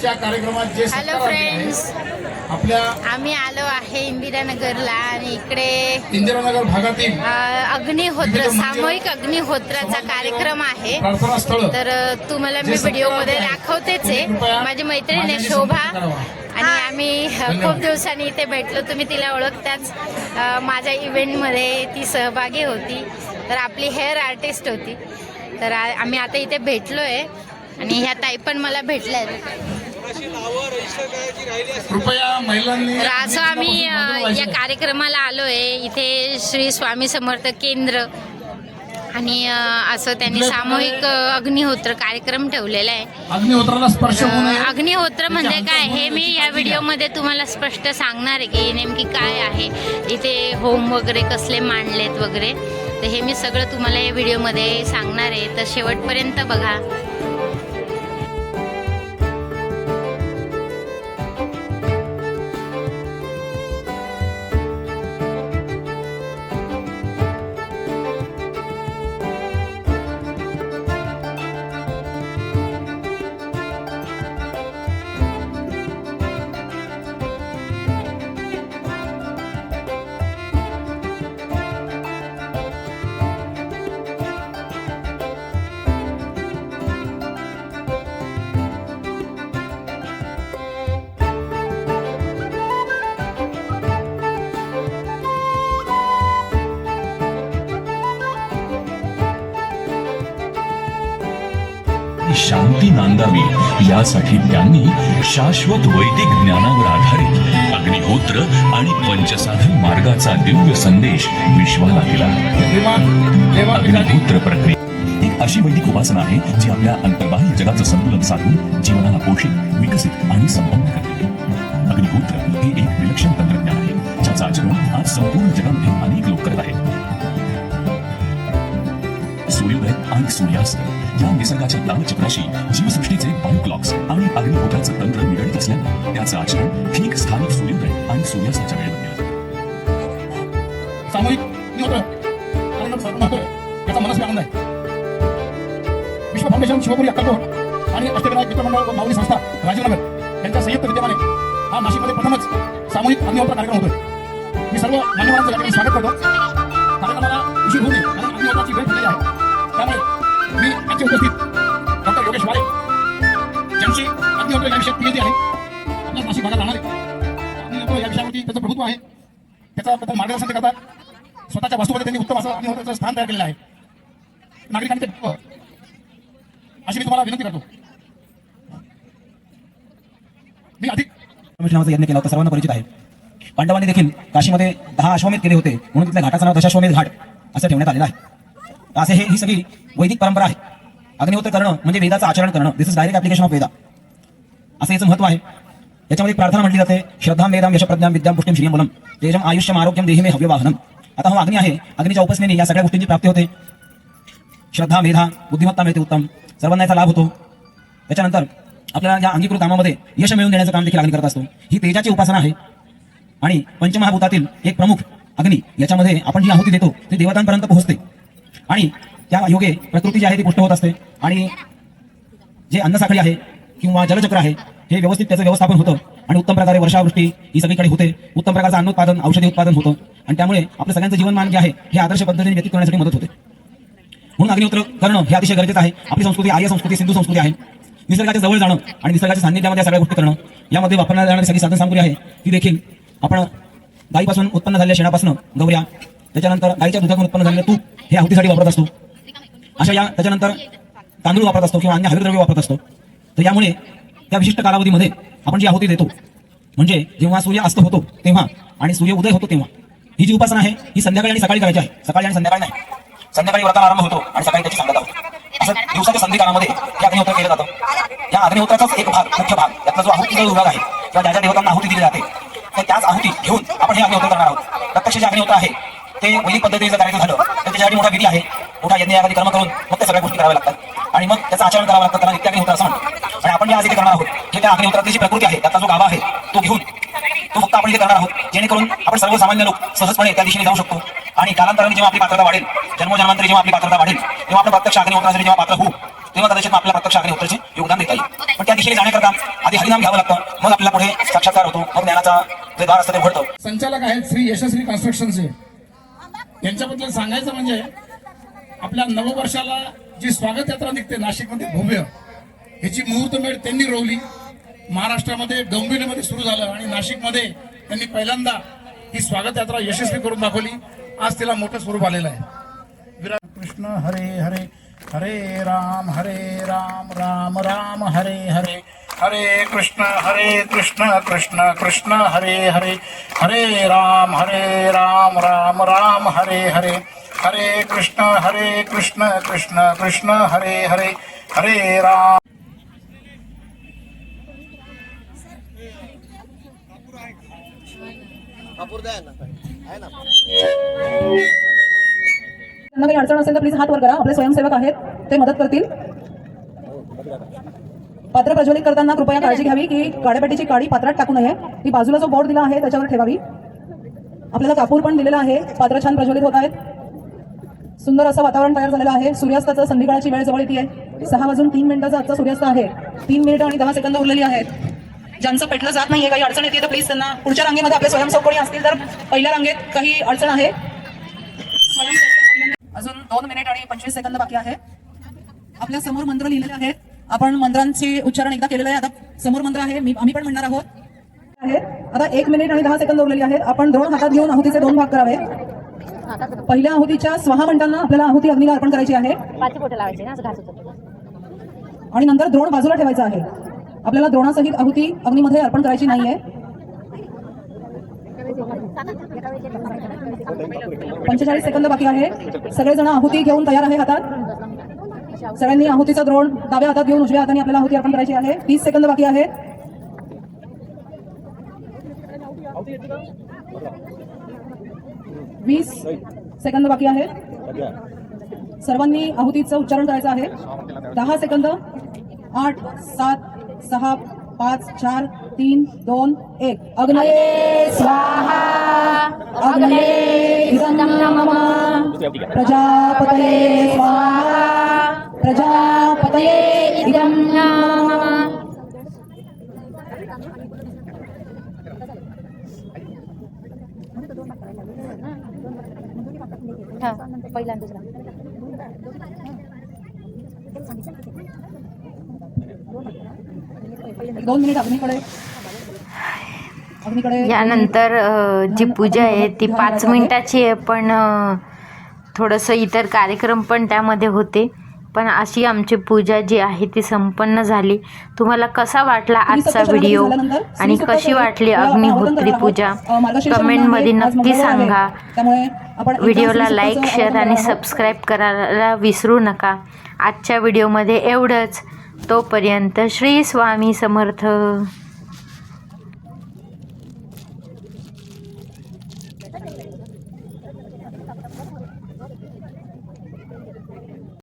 आजच्या कार्यक्रमात जे हॅलो फ्रेंड्स आपल्या आम्ही आलो आहे इंदिरानगरला आणि इकडे इंदिरानगर भागातील अग्निहोत्र सामूहिक अग्निहोत्राचा कार्यक्रम आहे. तर तुम्हाला मी व्हिडिओमध्ये दाखवतेच आहे. माझी मैत्रीण आहे शोभा. आणि आम्ही खूप दिवसांनी इथे भेटलो. तुम्ही तिला ओळखताच. माझ्या इव्हेंटमध्ये ती सहभागी होती. तर आपली हेअर आर्टिस्ट होती. तर आम्ही आता इथे भेटलो आहे आणि ह्या ताई पण मला भेटल्या असं आम्ही या कार्यक्रमाला आलो आहे इथे श्री स्वामी समर्थ केंद्र आणि असं त्यांनी सामूहिक अग्निहोत्र कार्यक्रम ठेवलेला आहे. अग्निहोत्र म्हणजे काय? हे मी या व्हिडिओमध्ये तुम्हाला स्पष्ट सांगणार आहे की नेमकी काय आहे. इथे होम वगैरे कसले मांडलेत वगैरे. तर हे मी सगळं तुम्हाला या व्हिडिओमध्ये सांगणार आहे. तर शेवटपर्यंत बघा. शांती नांदावी यासाठी त्यांनी शाश्वत वैदिक ज्ञानावर आधारित अग्निहोत्र आणि पंचसाधन मार्गाचा दिव्य संदेश विश्वाला दिला. अग्निहोत्र प्रक्रिया. एक अशी वैदिक उपासना आहे जी आपल्या अंतर्बाह्य जगाचं संतुलन साधून जीवनाला पोषित विकसित आणि संपन्न करते. अग्निहोत्र हे एक विलक्षण तंत्रज्ञान आहे ज्याचं आचरण आज संपूर्ण जगामध्ये अनेक लोक करत आहेत. सूर्योदय आणि सूर्यास्त या निसर्गाच्या लालचक्राशी जीवसृष्टीचे बायोक्लॉक्स आणि अग्निहोत्राचं तंत्र निगडित असल्यानं त्याचं आचरण ठीक स्थानिक सूर्योदय आणि सूर्यास्ताच्या वेळेवर सामूहिक अग्निहोत्र कार्यक्रम सर्व महत्त्व याचा मनस्वी आनंद आहे. विश्व फाउंडेशन शिवपुरी अक्कलकोट आणि अष्टविनायक मित्रमंडळ व माऊली संस्था राजीवनगर यांच्या संयुक्त विद्यमाने हा नाशिकमध्ये प्रथमच सामूहिक अग्निहोत्र कार्यक्रम होतोय. मी सर्व मान्यवरांचं या ठिकाणी स्वागत करतो. मी उपस्थित डॉक्टर योगेश वाळे ज्यांची अग्निहोत्र या विषयात पीएचडी आहे. आपल्या नाशिक भागात राहणारे अग्निहोत्र या विषयावरती त्याचं प्रभुत्व आहे. त्याचा प्रथम मार्गदर्शन ते करतात स्वतःच्या वास्तूमध्ये त्यांनी उत्तम असं अग्निहोत्राचं स्थान तयार केलेलं आहे. नागरिकांनी ते अशी मी तुम्हाला विनंती करतो. मी अधिक अश्वमेध नावाचा यज्ञ केला होता सर्वांना परिचित आहे. पांडवांनी देखील काशीमध्ये दहा अश्वमेध केले होते. म्हणून तिथल्या घाटाचं नाव दशाश्वमेध घाट असं ठेवण्यात आलेलं आहे. असे हे ही सगळी वैदिक परंपरा आहे. अग्निहोत्र करणं म्हणजे वेदाचं आचरण करणं. This is direct application of Veda असं याचं महत्त्व आहे. याच्यामध्ये प्रार्थना म्हटली जाते श्रद्धा वेदाम यशप्रज्ञाम विद्याम पुष्टीम श्रियम बलम तेजम आयुष्यम आरोग्यम देही मे हव्य वाहनम आता हा अग्नी आहे अग्नीच्या उपासनेने या सगळ्या गोष्टींची प्राप्ती होते. श्रद्धा मेधा बुद्धिमत्ता मिळते उत्तम. सर्वांना याचा लाभ होतो. त्याच्यानंतर आपल्याला या अंगीकृत कामामध्ये यश मिळवून देण्याचं काम देखील अग्नी करत असतो. ही तेजाची उपासना आहे. आणि पंचमहाभूतातील एक प्रमुख अग्नी याच्यामध्ये आपण जी आहुती देतो ती देवतांपर्यंत पोहोचते. आणि त्या योगे प्रकृती जी आहे ती पुष्ट होत असते. आणि जे अन्नसाखळी आहे किंवा जलचक्र आहे हे व्यवस्थित त्याचं व्यवस्थापन होतं. आणि उत्तम प्रकारे वर्षावृष्टी ही सगळीकडे होते. उत्तम प्रकारचं अन्नोत्पादन औषधी उत्पादन होतं. आणि त्यामुळे आपलं सगळ्यांचं जीवनमान जे आहे हे आदर्श पद्धतीने व्यतीत करण्यासाठी मदत होते. म्हणून अग्निहोत्र करणं हे अतिशय गरजेचं आहे. आपली संस्कृती आर्य संस्कृती सिंधू संस्कृती आहे. निसर्गाच्या जवळ जाणं आणि निसर्गाच्या सान्निध्यामध्ये सगळ्या गोष्टी करणं यामध्ये वापरण्यात जाणारी सगळी साधन सामग्री आहे. ती देखील आपण गाईपासून उत्पन्न झालेल्या शेणापासून गौऱ्या त्याच्यानंतर गाईच्या दुधातून उत्पन्न झालेलं तूप हे आहुतीसाठी वापरत असतो. अशा या त्याच्यानंतर तांदूळ वापरत असतो किंवा अन्य हरिद्रव्य वापरत असतो. तर यामुळे त्या विशिष्ट कालावधीमध्ये आपण जी आहुती देतो म्हणजे जेव्हा सूर्य अस्त होतो तेव्हा आणि सूर्य उदय होतो तेव्हा ही जी उपासना आहे ही संध्याकाळी आणि सकाळी करायची आहे. सकाळी आणि संध्याकाळी नाही. संध्याकाळी व्रताला आरंभ होतो आणि सकाळी त्याची सांगता होते. असं दिवसाच्या संधी काळामध्ये हे अग्निहोत्र केलं जातं. या अग्निहोत्राचाच एक भाग मुख्य भाग त्यातला जो आहुतीचा विभाग आहे किंवा ज्या ज्या देवतांना आहुती दिली जाते तर त्याच आहुती घेऊन आपण हे अग्निहोत्र करणार आहोत. प्रत्यक्ष जे अग्निहोत्र आहे ते वैदिक पद्धतीने करायचं झालं तर त्याच्यासाठी मोठा विधी आहे. मोठा यज्ञ कर्म करून मग त्या सगळ्या गोष्टी कराव्या लागतात. आणि मग त्याचं आचरण करावं लागतं त्याला नित्याग्निहोत्र असं आणि आपण जे आज इथे करणार आहोत हे त्या अग्निहोत्राची जी प्रकृती आहे त्याचा जो गाभा आहे तो घेऊन तो फक्त आपण इथे करणार आहोत जेणेकरून आपण सर्वसामान्य लोक सहजपणे त्या दिशेने जाऊ शकतो. आणि कालांतराने जेव्हा आपली पात्रता वाढेल जन्मजन्मांतरी जेव्हा आपली पात्रता वाढेल तेव्हा आपण प्रत्यक्ष अग्निहोत्रासाठी जेव्हा पात्र होऊ तेव्हा कदाचित आपल्या प्रत्यक्ष अग्निहोत्राचे योगदान देता येईल. पण त्या दिशेने जाण्याकरता आधी हरिनाम घ्यावं लागतं मग आपल्याला पुढे साक्षात्कार होतो मग ज्ञानाचा जे द्वार असतं ते उघडतं. संचालक आहेत श्री यशस्वी कन्स्ट्रक्शनचे यांच्याबद्दल सांगायचं म्हणजे आपल्या नववर्षाला जी स्वागत यात्रा निघते नाशिकमध्ये भव्य ह्याची मुहूर्तमेढ त्यांनी रोवली. महाराष्ट्रामध्ये डोंबिवलीमध्ये सुरू झालं आणि नाशिकमध्ये त्यांनी पहिल्यांदा ही स्वागत यात्रा यशस्वी करून दाखवली. आज तिला मोठं स्वरूप आलेलं आहे. विराट कृष्ण हरे हरे हरे राम हरे राम राम राम हरे हरे. हरे कृष्ण हरे कृष्ण कृष्ण कृष्ण हरे हरे हरे राम हरे राम राम राम हरे हरे हरे कृष्ण हरे कृष्ण कृष्ण कृष्ण हरे हरे हरे राम। काही अडचण असेल तर प्लीज हात वर करा. आपले स्वयंसेवक आहेत. ते मदत करतील. पात्र प्रज्वलित करताना कृपया काळजी घ्यावी की काड्यापेटीची काडी पात्रात टाकू नये. ती बाजूला जो बोर्ड दिला आहे त्याच्यावर ठेवावी. आपल्याला कापूर पण दिलेला आहे. पात्र छान प्रज्वलित होत आहेत. सुंदर असं वातावरण तयार झालेलं आहे. सूर्यास्ताचं संध्याकाळची वेळ जवळ येते सहा वाजून तीन मिनिटाचा आजचा सूर्यास्त आहे. तीन मिनिटं आणि दहा सेकंद उरलेली आहेत. ज्यांचं पेटलं जात नाहीये काही अडचण येते तर प्लीज त्यांना पुढच्या रांगेमध्ये आपले स्वयंसेवक कोणी असतील तर पहिल्या रांगेत काही अडचण आहे. अजून दोन मिनिट आणि पंचवीस सेकंद बाकी आहे. आपल्यासमोर मंत्र लिहिलेले आहेत. आपण मंत्रांचे उच्चारण एकदा केलेलं आहे. आता समोर मंत्र आहे. मी आम्ही पण म्हणणार आहोत. आहे. आता एक मिनिट आणि दहा सेकंद उरलेली आहेत. आपण द्रोण हातात घेऊन आहुतीचे दोन भाग करावे. पहिल्या आहुतीच्या स्वाहा म्हणताना आपल्याला आहुती अग्नीला अर्पण करायची आहे. आणि नंतर द्रोण बाजूला ठेवायचं आहे. आपल्याला द्रोणासहित आहुती अग्नीमध्ये अर्पण करायची नाहीये. पंचेचाळीस सेकंद बाकी आहे. सगळेजण आहुती घेऊन तयार आहे हातात. सगळ्यांनी आहुतीचा द्रोण डाव्या हातात घेऊन उजव्या हाताने आपल्याला आहुती अर्पण करायची आहे. तीस सेकंद बाकी आहे वीस सेकंद बाकी आहे सर्वांनी आहुतीचं उच्चारण करायचं आहे. दहा सेकंद. आठ सात सहा पाच चार तीन दोन एक. अग्नये स्वाहा. अग्नये प्रजापतये स्वाहा. प्रजापतये इदं नमः। हा पहिला आणि दुसरा दोन मिनिट अग्नीकडे. अग्नीकडे. यानंतर जी पूजा आहे ती पाच मिनिटाची आहे पण थोडंसं इतर कार्यक्रम पण त्यामध्ये होते. पण अशी आमची पूजा जी आहे ती संपन्न झाली. तुम्हाला कसा वाटला आजचा व्हिडिओ आणि कशी वाटली अग्निहोत्री पूजा? कमेंटमध्ये नक्की सांगा. व्हिडिओला लाईक शेअर आणि सबस्क्राईब करायला विसरू नका. आजच्या व्हिडिओमध्ये एवढंच. तोपर्यंत श्री स्वामी समर्थ.